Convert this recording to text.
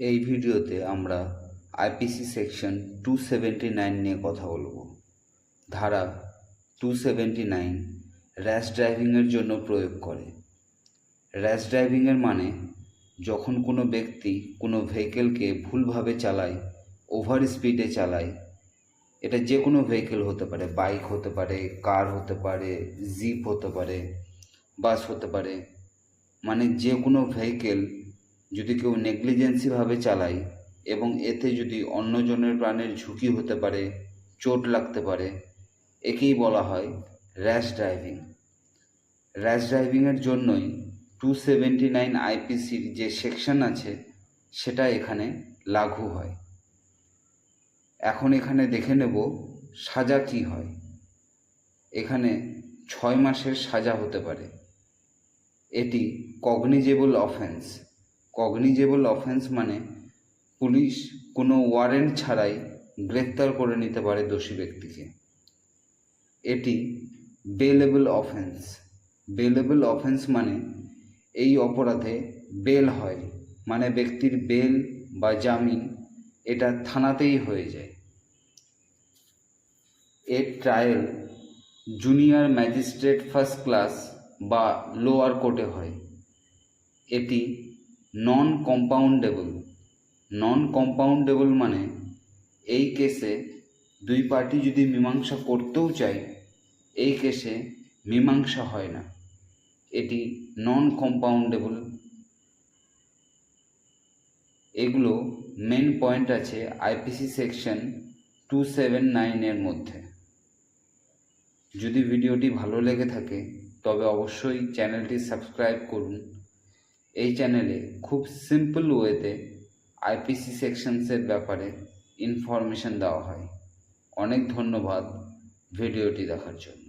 এই ভিডিওতে আমরা IPC section two seventy nine নিয়ে কথা বলব। ধারা টু সেভেন্টি নাইন র্যাশ ড্রাইভিংয়ের জন্য প্রয়োগ করে। র্যাশ ড্রাইভিংয়ের মানে যখন কোনো ব্যক্তি কোনো ভেহিকেলকে ভুলভাবে চালায় ওভার স্পিডে চালায়, এটা যে কোনো ভেহিকেল হতে পারে বাইক হতে পারে কার হতে পারে জিপ হতে পারে বাস হতে পারে মানে যে কোনো ভেহিকেল যদি কেউ নেগলিজেন্সিভাবে চালায় এবং এতে যদি অন্যজনের প্রাণের ঝুঁকি হতে পারে, চোট লাগতে পারে, একেই বলা হয় র্যাশ ড্রাইভিং র্যাশ ড্রাইভিংয়ের জন্যই টু সেভেন্টি নাইন আইপিসির যে সেকশন আছে, সেটা এখানে লাগু হয়। এখন এখানে দেখে নেব সাজা কি হয়। এখানে ছয় মাসের সাজা হতে পারে। এটি কগনিজেবল অফেন্স কগনিজেবল অফেন্স মানে পুলিশ কোনো ওয়ারেন্ট ছাড়াই গ্রেপ্তার করে নিতে পারে দোষী ব্যক্তিকে। এটি বেলেবল অফেন্স বেলেবল অফেন্স মানে এই অপরাধে বেল হয় মানে ব্যক্তির বেল বা জামিন এটা থানাতেই হয়ে যায়। এর trial junior magistrate first class বা লোয়ার কোর্টে হয়। এটি নন কম্পাউন্ডেবল নন কম্পাউন্ডেবল মানে এই কেসে দুই পার্টি যদি মীমাংসা করতেও চায়, এই কেসে মীমাংসা হয় না। এটি নন কম্পাউন্ডেবল এগুলো মেন পয়েন্ট আছে আইপিসি সেকশন টু সেভেন নাইনের মধ্যে। যদি ভিডিওটি ভালো লেগে থাকে, তবে অবশ্যই চ্যানেলটি সাবস্ক্রাইব করুন। এই চ্যানেলে খুব সিম্পল ওয়েতে আইপিসি সেকশনসের ব্যাপারে ইনফরমেশন দেওয়া হয়। অনেক ধন্যবাদ ভিডিওটি দেখার জন্য।